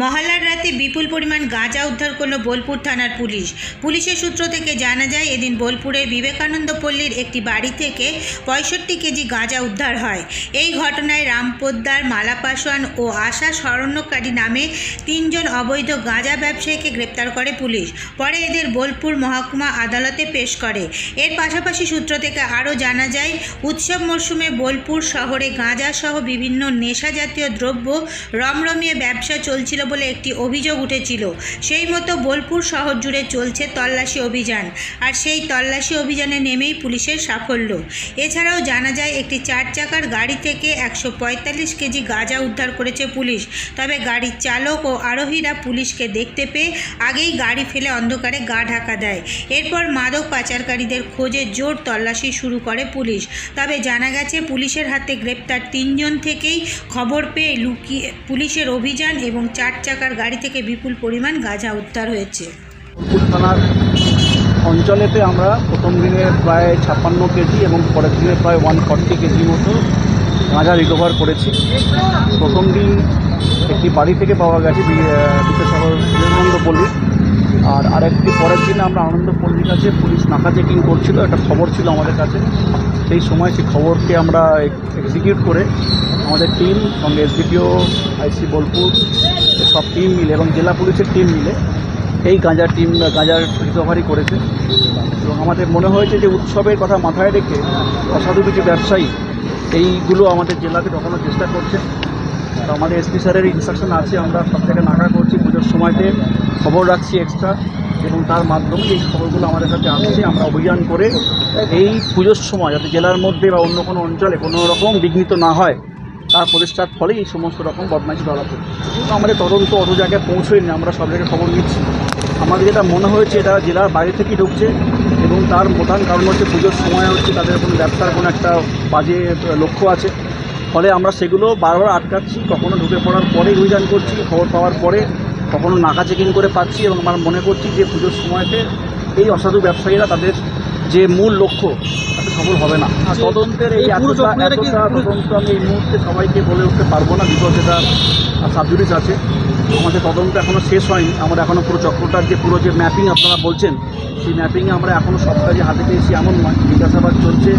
মহালার রাতে বিপুল পরিমাণ গাঁজা উদ্ধার করল বোলপুর থানার পুলিশ। পুলিশের সূত্র থেকে জানা যায়, এদিন বোলপুরের বিবেকানন্দ পল্লীর একটি বাড়ি থেকে পঁয়ষট্টি কেজি গাঁজা উদ্ধার হয়। এই ঘটনায় রাম পোদ্দার মালা পাসওয়ান ও আশা স্মরণ্যকারী নামে তিনজন অবৈধ গাঁজা ব্যবসায়ীকে গ্রেপ্তার করে পুলিশ। পরে এদের বোলপুর মহকুমা আদালতে পেশ করে। এর পাশাপাশি সূত্র থেকে আরও জানা যায়, উৎসব মরশুমে বোলপুর শহরে গাঁজা সহ বিভিন্ন নেশা জাতীয় দ্রব্য রমরমিয়ে ব্যবসা চলছিল বলে একটি অভিযোগ উঠেছিল। সেই মতো বোলপুর শহর জুড়ে চলছে তল্লাশি অভিযান। আর সেই তল্লাশি অভিযানে নেমেই পুলিশের সাফল্য। এছাড়াও জানা যায়, একটি চার চাকার গাড়ি থেকে একশো পঁয়তাল্লিশ কেজি গাঁজা উদ্ধার করেছে পুলিশ। তবে গাড়ির চালক ও আরোহীরা পুলিশকে দেখতে পেয়ে আগেই গাড়ি ফেলে অন্ধকারে গা ঢাকা দেয়। এরপর মাদক পাচারকারীদের খোঁজে জোর তল্লাশি শুরু করে পুলিশ। তবে জানা গেছে, পুলিশের হাতে গ্রেপ্তার তিনজন থেকেই খবর পেয়ে লুকিয়ে পুলিশের অভিযান এবং চার চাকার গাড়ি থেকে বিপুল পরিমাণ গাঁজা উদ্ধার হয়েছে। থানার অঞ্চলেতে আমরা প্রথম দিনে প্রায় ছাপ্পান্ন কেজি এবং পরের দিনে প্রায় ওয়ান ফর্টি কেজি মতো গাঁজা রিকভার করেছি। প্রথম দিন একটি বাড়ি থেকে পাওয়া গেছে বিদ্যাসাগর আহ, বিদ্যাসাগর বিবেকানন্দপল্লী আর আরেকটি পরের দিন আমরা আনন্দপল্লীর কাছে পুলিশ নাকা চেকিং করছিল একটা খবর ছিল আমাদের কাছে। সেই সময় সেই খবরকে আমরা এক্সিকিউট করে আমাদের টিম সঙ্গে এসডিপিও আইসি বোলপুর সব টিম মিলে এবং জেলা পুলিশের টিম মিলে এই গাঁজার টিম, গাঁজার রিকভারি করেছে। এবং আমাদের মনে হয়েছে যে উৎসবের কথা মাথায় রেখে অসাধু কিছু ব্যবসায়ী এইগুলো আমাদের জেলাতে ঢোকানোর চেষ্টা করছে। আমাদের এসপি স্যারের ইনস্ট্রাকশন আছে, আমরা সব জায়গায় নাকা করছি, পুজোর সময়তে খবর রাখছি এক্সট্রা এবং তার মাধ্যমে এই খবরগুলো আমাদের কাছে আসছে। আমরা অভিযান করে এই পুজোর সময় যাতে জেলার মধ্যে বা অন্য কোনো অঞ্চলে কোনো রকম বিঘ্নিত না হয় তার প্রচেষ্টার ফলেই এই সমস্ত রকম বদমাইশি ধরা পড়ছে কিন্তু আমাদের তদন্ত অত জায়গায় পৌঁছয়নি, আমরা সব জায়গায় খবর নিচ্ছি। আমাদের যেটা মনে হয়েছে এটা জেলার বাইরে থেকেই ঢুকছে এবং তার প্রধান কারণ হচ্ছে পুজোর সময় হচ্ছে তাদের কোনো ব্যবসার কোনো একটা বাজে লক্ষ্য আছে। ফলে আমরা সেগুলো বারবার আটকাচ্ছি, কখনো ঢুকে পড়ার পরেই অভিযান করছি, খবর পাওয়ার পরে কখনো নাকা চেকিং করে পাচ্ছি এবং আমরা মনে করছি যে পুজোর সময়তে এই অসাধু ব্যবসায়ীরা তাদের যে মূল লক্ষ্য সফল হবে না। আর তদন্তের এই তদন্ত আমি এই মুহূর্তে সবাইকে বলে উঠতে পারব না বিকজ এটা সাবজুডিস আছে। আমাদের তদন্ত এখনও শেষ হয়নি। আমরা এখনও পুরো চক্রটার যে পুরো যে ম্যাপিং আপনারা বলছেন সেই ম্যাপিংয়ে আমরা এখনও সব কাজে হাতে পেয়েছি এমন নয়। জিজ্ঞাসাবাদ চলছে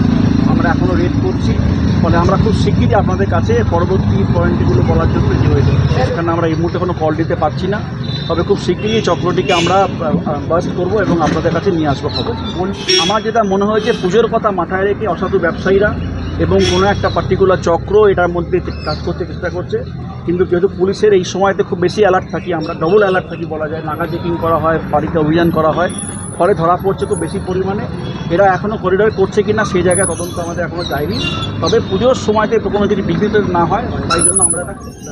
আমরা এখনও রেড করছি। ফলে আমরা খুব শিগগিরই আপনাদের কাছে পরবর্তী পয়েন্টগুলো বলার জন্য রেডি হয়েছি সেখানে আমরা এই মুহূর্তে কোনো কল দিতে পারছি না। তবে খুব শিগগিরই এই চক্রটিকে আমরা বাস্ট করব এবং আপনাদের কাছে নিয়ে আসব খবর। আমার যেটা মনে হয়েছে পুজোর কথা মাথায় রেখে অসাধু ব্যবসায়ীরা এবং কোনো একটা পার্টিকুলার চক্র এটার মধ্যে কাজ করতে চেষ্টা করছে। কিন্তু যেহেতু পুলিশের এই সময়তে খুব বেশি অ্যালার্ট থাকি, আমরা ডবল অ্যালার্ট থাকি বলা যায়। নাগা চেকিং করা হয়, বাড়িতে অভিযান করা হয়। ফলে ধরা পড়ছে খুব বেশি পরিমাণে। এরা এখনও করিডোর করছে কি না সেই জায়গায় তদন্ত আমাদের এখনও যায়নি। তবে পুজোর সময়তে কোনো যদি বিঘ্নিত না হয়, তাই জন্য আমরা এটা চেষ্টা